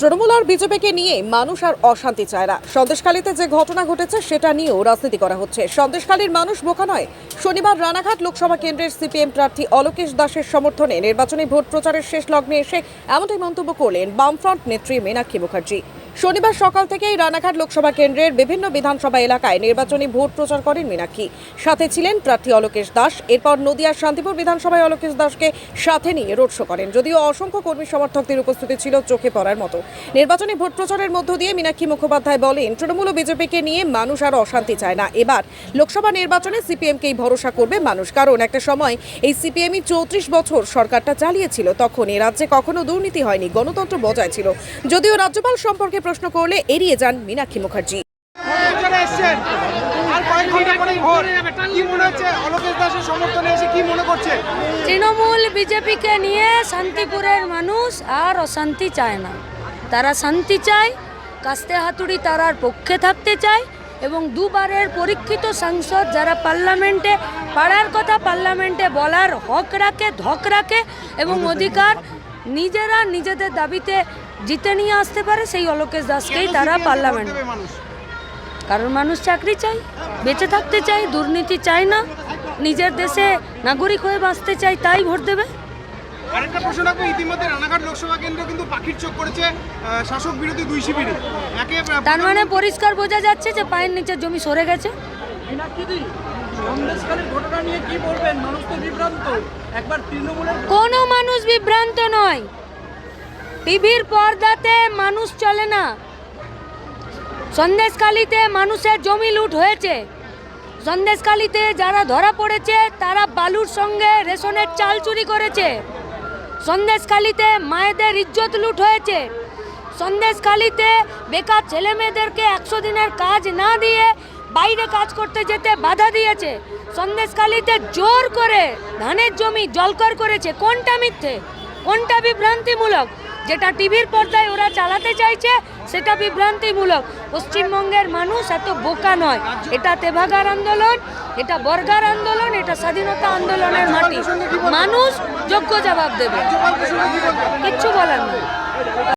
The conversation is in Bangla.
তৃণমূল আর বিজেপিকে নিয়ে মানুষ আর অশান্তি চায় না। সন্দেশখালীতে যে ঘটনা ঘটেছে, সেটা নিয়েও রাজনীতি করা হচ্ছে। সন্দেশখালীর মানুষ বোকা নয় শনিবার রানাঘাট লোকসভা কেন্দ্রের সিপিএম প্রার্থী অলোকেশ দাসের সমর্থনে নির্বাচনী ভোট প্রচারের শেষ লগ্নে এসে এমনটাই মন্তব্য করলেন বামফ্রন্ট নেত্রী মীনাক্ষী মুখার্জি। শনিবার সকাল থেকেই রানাঘাট লোকসভা কেন্দ্রের বিভিন্ন বিধানসভা এলাকায় নির্বাচনী ভোট প্রচার করেন মীনাক্ষী। সাথে ছিলেন প্রার্থী অলোকেশ দাস। এরপর নদিয়ার শান্তিপুর বিধানসভায় অলোকেশ দাসকে সাথে নিয়ে রোড শো করেন। যদিও অসংখ্য কর্মী সমর্থকদের উপস্থিতি ছিল চোখে পড়ার মতো। নির্বাচনী ভোট প্রচারের মধ্য দিয়ে মীনাক্ষী মুখোপাধ্যায় বলেন, তৃণমূল ও বিজেপিকে নিয়ে মানুষ আর অশান্তি চায় না। এবার লোকসভা নির্বাচনে সিপিএমকেই ভরসা করবে মানুষ। কারণ একটা সময় এই সিপিএমই চৌত্রিশ বছর সরকারটা চালিয়েছিল। তখন এ রাজ্যে কখনো দুর্নীতি হয়নি, গণতন্ত্র বজায় ছিল। যদিও রাজ্যপাল সম্পর্কে প্রশ্ন করলে এড়িয়ে যান মীনাক্ষী মুখার্জি। মনে মনে করছে? তৃণমূল বিজেপিকে নিয়ে শান্তিপুরের মানুষ আর অশান্তি চায় না। তারা শান্তি চায় কাস্তে হাতুড়ি তারার পক্ষে থাকতে চায় এবং দুবারের পরীক্ষিত সাংসদ যারা পার্লামেন্টে পাড়ার কথা পার্লামেন্টে বলার হক রাখে ধক রাখে এবং অধিকার নিজেরা নিজেদের দাবিতে জিতে নিয়ে আসতে পারে সেই অলোকেশ দাসকেই তারা পার্লামেন্ট। কারণ মানুষ চাকরি চাই বেঁচে থাকতে চাই দুর্নীতি চায় না নিজের দেশে নাগরিক হয়ে বাঁচতে চাই তাই ভোট দেবে। আরেকটা প্রশ্ন রাখব ইতিমধ্যে রানাঘাট লোকসভা কেন্দ্র কিন্তু পাখির চোখ করেছে শাসক বিরোধী দুই শিবিরে। একে তার মানে পরিষ্কার বোঝা যাচ্ছে যে পায়ের নিচের জমি সরে গেছে। সন্দেশখালীর ঘটনা নিয়ে কি বলবেন? মানুষ তো বিভ্রান্ত। একবার তৃণমূলের কোনো মানুষ বিভ্রান্ত নয়। টিভির পর্দাতে মানুষ চলে না। সন্দেশখালিতে মানুষের জমি লুট হয়েছে। সন্দেশখালিতে যারা ধরা পড়েছে, তারা বালুর সঙ্গে রেশনের চাল চুরি করেছে। সন্দেশখালিতে মায়েদের ইজ্জত লুট হয়েছে। সন্দেশখালিতে বেকার ছেলে মেয়েদেরকে একশো দিনের কাজ না দিয়ে বাইরে কাজ করতে যেতে বাধা দিয়েছে। সন্দেশখালিতে জোর করে ধানের জমি জলকর করেছে। কোনটা মিথ্যে? কোনটা বিভ্রান্তিমূলক? যেটা টিভির পর্দায় ওরা চালাতে চাইছে, সেটা বিভ্রান্তিমূলক। পশ্চিমবঙ্গের মানুষ এত বোকা নয়। এটা তেভাগার আন্দোলন, এটা বর্গার আন্দোলন, এটা স্বাধীনতা আন্দোলনের মাটি। মানুষ যোগ্য জবাব দেবে। কিচ্ছু বলার নেই।